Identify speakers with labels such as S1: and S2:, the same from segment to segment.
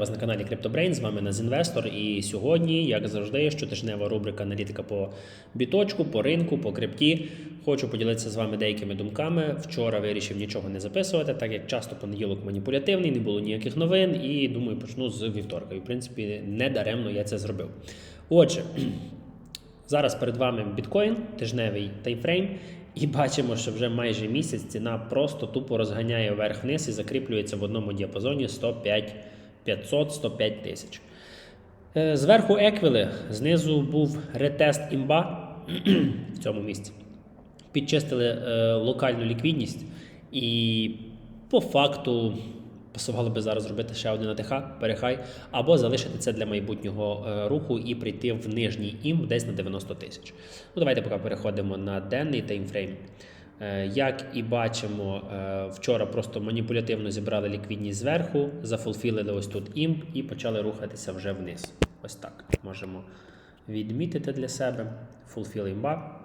S1: вас на каналі CryptoBrain, з вами Назінвестор. І сьогодні, як завжди, щотижнева рубрика аналітика по біточку, по ринку, по крипті. Хочу поділитися з вами деякими думками. Вчора вирішив нічого не записувати, так як часто понеділок маніпулятивний, не було ніяких новин. І думаю, почну з вівторка. І в принципі, не даремно я це зробив. Отже, зараз перед вами біткоін, тижневий таймфрейм. І бачимо, що вже майже місяць ціна просто тупо розганяє вверх-вниз і закріплюється в одному діапазоні 105 500-105 тисяч. Е, Зверху еквіли, знизу був ретест імба в цьому місці. Підчистили е, локальну ліквідність, і по факту пасувало би зараз зробити ще один АТХ, перехай, або залишити це для майбутнього е, руху і прийти в нижній імб десь на 90 тисяч. Ну, давайте поки переходимо на денний таймфрейм. Е, Як і бачимо, е, вчора просто маніпулятивно зібрали ліквідність зверху, зафулфілили ось тут імп і почали рухатися вже вниз. Ось так. Можемо відмітити для себе. Fulfill імба.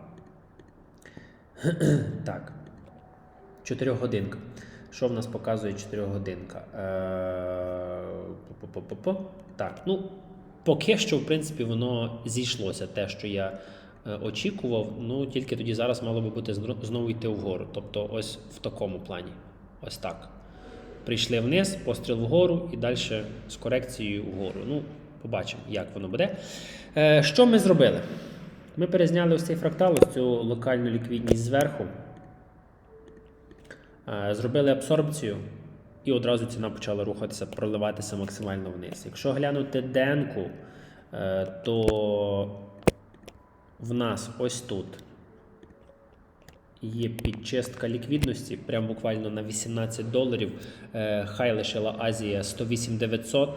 S1: Так. 4 годинка. Що в нас показує 4 годинка? Е. Так, ну, поки що, в принципі, воно зійшлося те, що я очікував. Ну, тільки тоді зараз мало би бути знову йти вгору. Тобто, ось в такому плані. Ось так. Прийшли вниз, постріл вгору і далі з корекцією вгору. Ну, побачимо, як воно буде. Е, що ми зробили? Ми перезняли ось цей фрактал, ось цю локальну ліквідність зверху. Е, Зробили абсорбцію, і одразу ціна почала рухатися, проливатися максимально вниз. Якщо глянути денку, е, то в нас ось тут є підчистка ліквідності, прям буквально на 18 доларів. Е, Хай лишила Азія 108 900.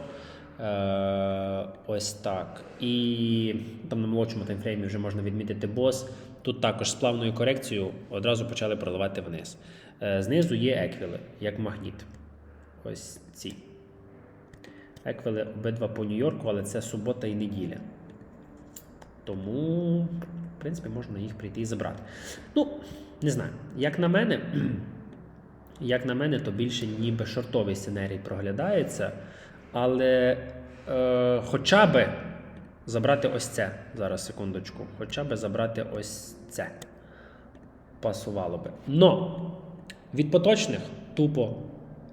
S1: Е, ось так. І там на молодшому таймфреймі вже можна відмітити бос. Тут також з плавною корекцією одразу почали проливати вниз. Е, знизу є еквіли, як магніт. Ось ці. Еквіли обидва по Нью-Йорку, але це субота і неділя. Тому, в принципі, можна їх прийти і забрати. Ну, не знаю. Як на мене, як на мене, то більше ніби шортовий сценарій проглядається. Але е, хоча би забрати ось це. Зараз, секундочку. Хоча би забрати ось це. Пасувало би. Но від поточних тупо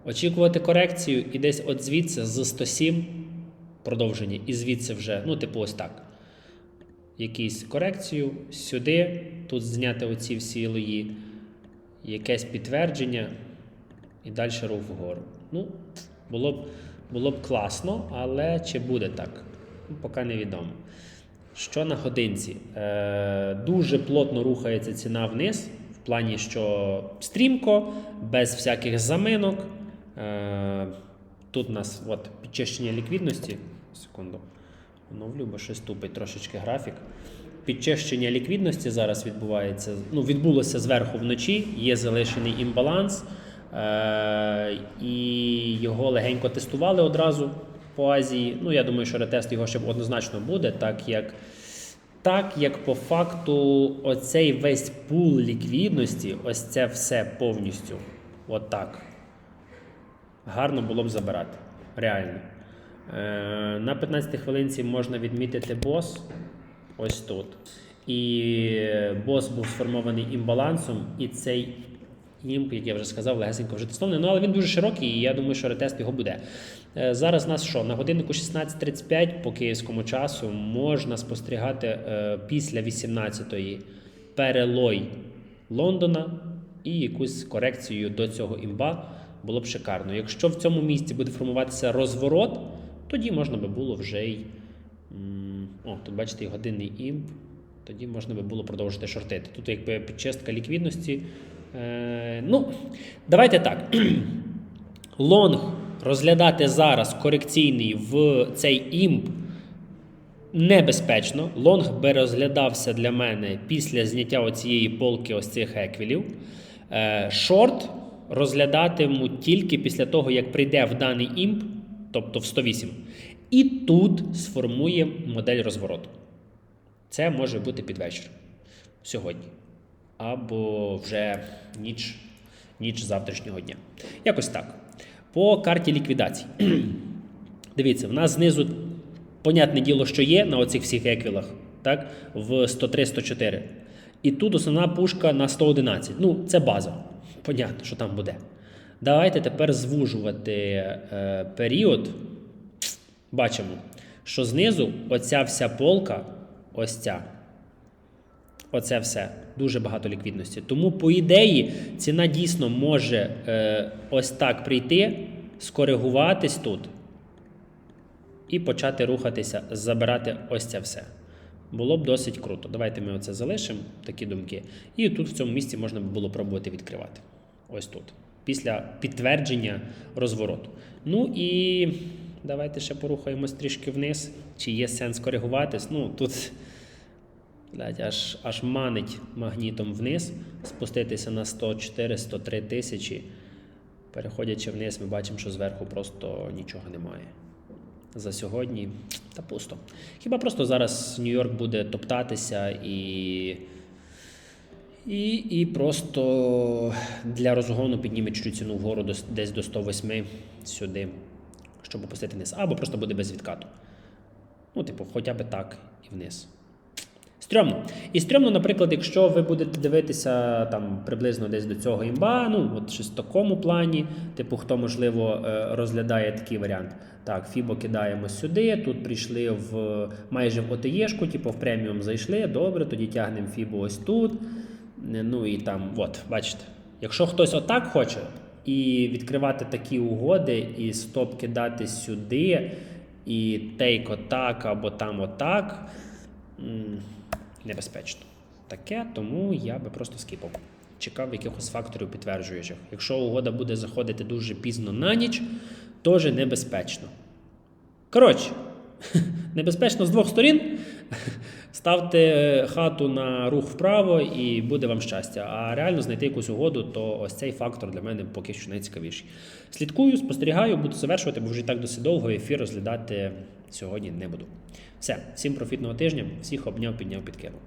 S1: очікувати корекцію і десь от звідси з 107 продовження, і звідси вже, ну, типу, ось так. Якусь корекцію сюди, тут зняти оці всі лої, якесь підтвердження і далі рух вгору. Ну, було б, було б класно, але чи буде так? Ну, поки невідомо. Що на годинці? Е, дуже плотно рухається ціна вниз, в плані, що стрімко, без всяких заминок. Е, тут у нас от, підчищення ліквідності. Секунду. Оновлю, бо щось тупить трошечки графік. Підчищення ліквідності зараз відбувається. Ну, відбулося зверху вночі, є залишений імбаланс. Е, і його легенько тестували одразу по Азії. Ну, я думаю, що ретест його ще однозначно буде, так як, так як по факту оцей весь пул ліквідності, ось це все повністю. От. Гарно було б забирати. Реально. Е, на 15 хвилинці можна відмітити бос. Ось тут. І бос був сформований імбалансом, і цей імп, як я вже сказав, легесенько вже тестований. Ну, але він дуже широкий, і я думаю, що ретест його буде. Е, Зараз у нас що? На годиннику 16.35 по київському часу можна спостерігати е, після 18-ї перелой Лондона і якусь корекцію до цього імба було б шикарно. Якщо в цьому місці буде формуватися розворот, тоді можна би було вже й. О, тут бачите, годинний імп. Тоді можна би було продовжити шортити. Тут якби підчистка ліквідності. Е, ну, давайте так. Лонг розглядати зараз корекційний в цей імп небезпечно. Лонг би розглядався для мене після зняття оцієї полки ось цих еквілів. Е, Шорт розглядатиму тільки після того, як прийде в даний імп, тобто в 108, і тут сформує модель розвороту. Це може бути під вечір сьогодні. Або вже ніч, ніч завтрашнього дня. Якось так. По карті ліквідацій. Дивіться, в нас знизу, понятне діло, що є на оцих всіх еквілах, так? В 103-104. І тут основна пушка на 111. Ну, це база. Понятно, що там буде. Давайте тепер звужувати е, період. Бачимо, що знизу оця вся полка, ось ця. Оце все. Дуже багато ліквідності. Тому, по ідеї, ціна дійсно може е, ось так прийти, скоригуватись тут і почати рухатися, забирати ось це все. Було б досить круто. Давайте ми оце залишимо, такі думки. І тут в цьому місці можна було пробувати відкривати. Ось тут. Після підтвердження розвороту. Ну і давайте ще порухаємось трішки вниз. Чи є сенс коригуватись? Ну, тут блядь, аж, аж манить магнітом вниз, спуститися на 104-103 тисячі. Переходячи вниз, ми бачимо, що зверху просто нічого немає. За сьогодні та пусто. Хіба просто зараз Нью-Йорк буде топтатися і. І, і просто для розгону підніме чуть ціну вгору десь до 108 сюди, щоб опустити вниз. Або просто буде без відкату. Ну, типу, хоча б так і вниз. Стрьомно. І стрьомно, наприклад, якщо ви будете дивитися там приблизно десь до цього імба, ну от щось в такому плані, типу, хто можливо е, розглядає такий варіант. Так, Фібо кидаємо сюди. Тут прийшли в майже в ОТЄшку, типу в преміум зайшли. Добре, тоді тягнемо Фібо ось тут. Ну і там, от, бачите. Якщо хтось отак хоче і відкривати такі угоди, і стоп кидати сюди, і тейк отак або там отак. Небезпечно. Таке, тому я би просто скіпав. Чекав якихось факторів підтверджуючих. Якщо угода буде заходити дуже пізно на ніч, теж небезпечно. Коротше, небезпечно з двох сторін. Ставте хату на рух вправо і буде вам щастя. А реально знайти якусь угоду, то ось цей фактор для мене поки що найцікавіший. Слідкую, спостерігаю, буду завершувати, бо вже так досить довго ефір розглядати сьогодні не буду. Все, всім профітного тижня, всіх обняв, підняв, підкинув.